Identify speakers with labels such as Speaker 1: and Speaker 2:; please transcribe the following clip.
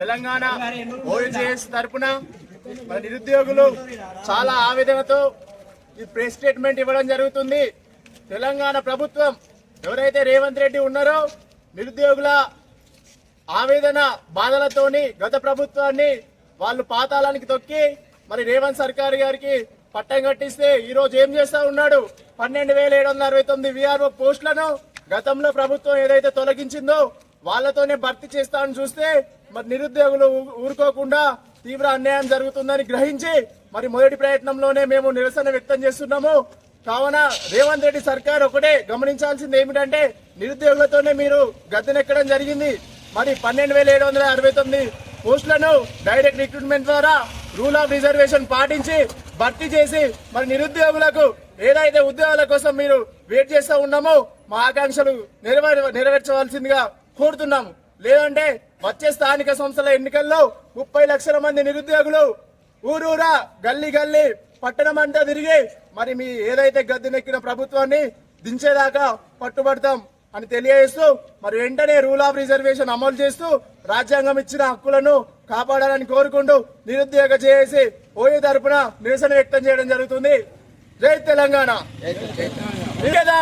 Speaker 1: తెలంగాణ ఓఎల్జేఎస్ తరపున మన నిరుద్యోగులు చాలా ఆవేదనతో ఈ ప్రెస్ స్టేట్మెంట్ ఇవ్వడం జరుగుతుంది. తెలంగాణ ప్రభుత్వం ఎవరైతే రేవంత్ రెడ్డి ఉన్నారో నిరుద్యోగుల ఆవేదన బాధలతోని గత ప్రభుత్వాన్ని వాళ్ళు పాతాళానికి తొక్కి మరి రేవంత్ సర్కార్ గారికి పట్టం కట్టిస్తే ఈరోజు ఏం చేస్తా ఉన్నాడు? పన్నెండు వేల ఏడు వందల అరవై తొమ్మిది విఆర్ఓ పోస్టులను గతంలో ప్రభుత్వం ఏదైతే తొలగించిందో వాళ్ళతోనే భర్తీ చేస్తానని చూస్తే మరి నిరుద్యోగులు ఊరుకోకుండా తీవ్ర అన్యాయం జరుగుతుందని గ్రహించి మరి మొదటి ప్రయత్నంలోనే మేము నిరసన వ్యక్తం చేస్తున్నాము. కావున రేవంత్ రెడ్డి సర్కార్ ఒకటే గమనించాల్సింది ఏమిటంటే నిరుద్యోగులతోనే మీరు గద్దెనెక్కడం జరిగింది. మరి పన్నెండు వేల ఏడు వందల అరవై తొమ్మిది పోస్టులను డైరెక్ట్ రిక్రూట్మెంట్ ద్వారా రూల్ ఆఫ్ రిజర్వేషన్ పాటించి భర్తీ చేసి మరి నిరుద్యోగులకు ఏదైతే ఉద్యోగాల కోసం మీరు వెయిట్ చేస్తూ ఉన్నామో మా ఆకాంక్షలు నెరవేర్చవలసిందిగా కోరుతున్నాము. లేదంటే వచ్చే స్థానిక సంస్థల ఎన్నికల్లో ముప్పై లక్షల మంది నిరుద్యోగులు ఊరూరా గల్లీ గల్లీ పట్టణం అంతా తిరిగి మరి మీ ఏదైతే గద్దెనెక్కిన ప్రభుత్వాన్ని దించేదాకా పట్టుబడతాం అని తెలియజేస్తూ మరి వెంటనే రూల్ ఆఫ్ రిజర్వేషన్ అమలు చేస్తూ రాజ్యాంగం ఇచ్చిన హక్కులను కాపాడాలని కోరుకుంటూ నిరుద్యోగ చేసి ఓయే తరపున నిరసన వ్యక్తం చేయడం జరుగుతుంది. జై తెలంగాణ. నికేదా!